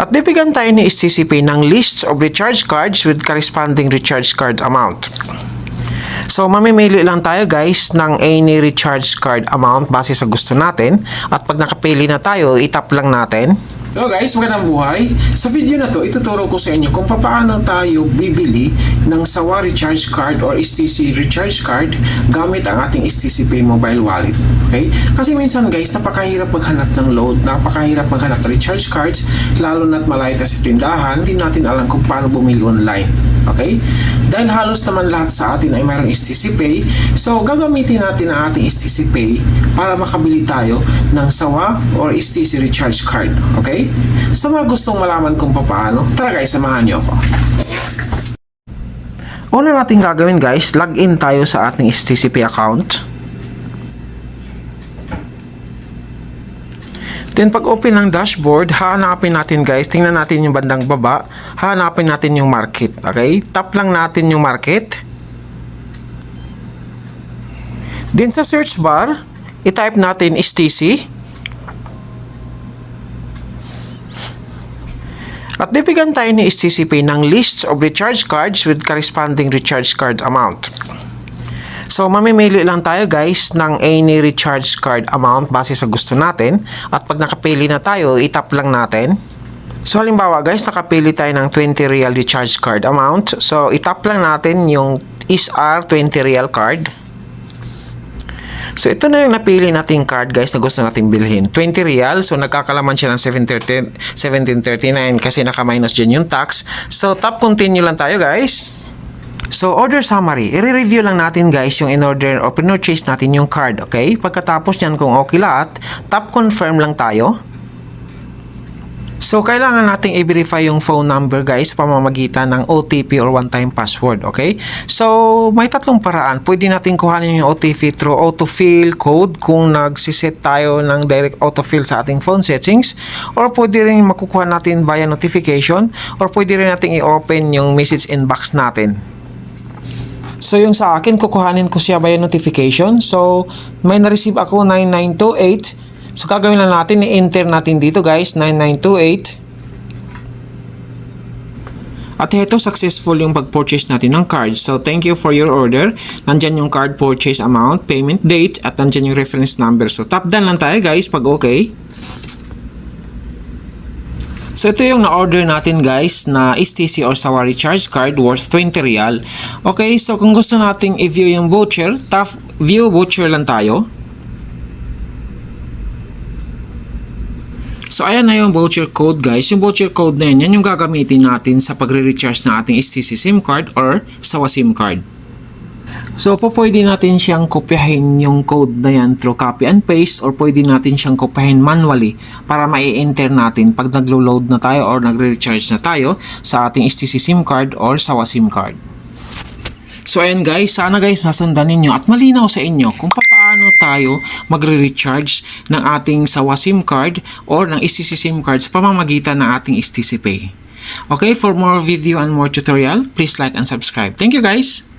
At bibigyan tayo ni STCP ng list of recharge cards with corresponding recharge card amount. So, mamimili lang tayo guys ng any recharge card amount base sa gusto natin. At pag nakapili na tayo, itap lang natin. Hello guys, magandang buhay. Sa video na to, ituturo ko sa inyo kung paano tayo bibili ng Sawa Recharge Card or STC Recharge Card gamit ang ating STC Pay Mobile Wallet. Okay? Kasi minsan guys, napakahirap maghanap ng load, napakahirap maghanap ng recharge cards, lalo na't malayo tayo sa tindahan, hindi natin alam kung paano bumili online. Okay? Dahil halos naman lahat sa atin ay mayroong STC Pay, so gagamitin natin ang ating STC Pay para makabili tayo ng Sawa or STC Recharge Card. Okay? Sa mga gustong malaman kung paano, tara guys, samahan niyo ako. Una natin gagawin guys, login tayo sa ating STC Pay account. Then pag open ng dashboard, hahanapin natin guys, tingnan natin yung bandang baba, hahanapin natin yung market, okay? Tap lang natin yung market. Then sa search bar, i-type natin STC. At bibigyan tayo ni STCP ng list of recharge cards with corresponding recharge card amount. So, mamimili lang tayo guys ng any recharge card amount base sa gusto natin. At pag nakapili na tayo, itap lang natin. So, halimbawa guys, nakapili tayo ng 20 real recharge card amount. So, itap lang natin yung ISR 20 real card. So, ito na yung napili nating card guys na gusto nating bilhin. 20 real. So, nagkakalaman siya ng 730 1739 kasi naka-minus dyan yung tax. So, tap continue lang tayo guys. So, order summary. I-review lang natin guys yung in-order o purchase natin yung card, okay? Pagkatapos yan kung okay lahat, tap confirm lang tayo. So, kailangan nating i-verify yung phone number guys pamamagitan ng OTP or one-time password, okay? So, may tatlong paraan. Pwede natin kuhanin yung OTP through autofill code kung nagsiset tayo ng direct autofill sa ating phone settings or pwede rin makukuha natin via notification or pwede rin natin i-open yung message inbox natin. So, yung sa akin, kukuhanin ko siya via notification. So, may na-receive ako 9928. So, gagawin lang natin, i-enter natin dito guys, 9928. At ito, successful yung pag-purchase natin ng card. So, thank you for your order. Nandyan yung card purchase amount, payment date, at nandyan yung reference number. So, tap down lang tayo guys pag okay. So ito yung na-order natin guys na STC or Sawa Recharge Card worth 20 real. Okay, so kung gusto nating i-view yung voucher, tap view voucher lang tayo. So ayan na yung voucher code guys. Yung voucher code na yan, yan yung gagamitin natin sa pagre-recharge ng ating STC SIM card or Sawa SIM card. So, po pwede natin siyang kopyahin yung code na yan through copy and paste or pwede natin siyang kopyahin manually para mai-enter natin pag naglo-load na tayo or nagre-recharge na tayo sa ating STC SIM card or Sawa SIM card. So, ayan guys, sana guys nasundan ninyo at malinaw sa inyo kung paano tayo magre-recharge ng ating Sawa SIM card or ng STC SIM card sa pamamagitan ng ating STC Pay. Okay, for more video and more tutorial, please like and subscribe. Thank you guys!